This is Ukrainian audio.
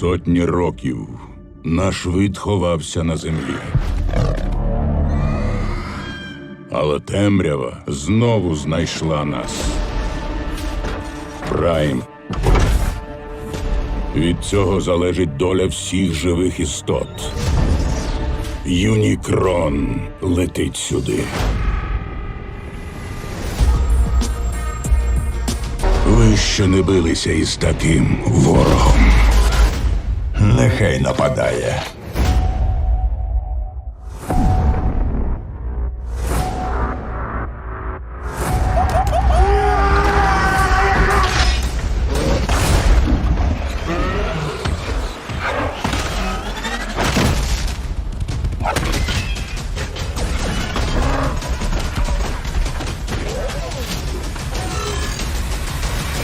Сотні років наш вид ховався на землі. Але темрява знову знайшла нас. Прайм. Від цього залежить доля всіх живих істот. Юнікрон летить сюди. Ви ще не билися із таким ворогом. Нехай нападає.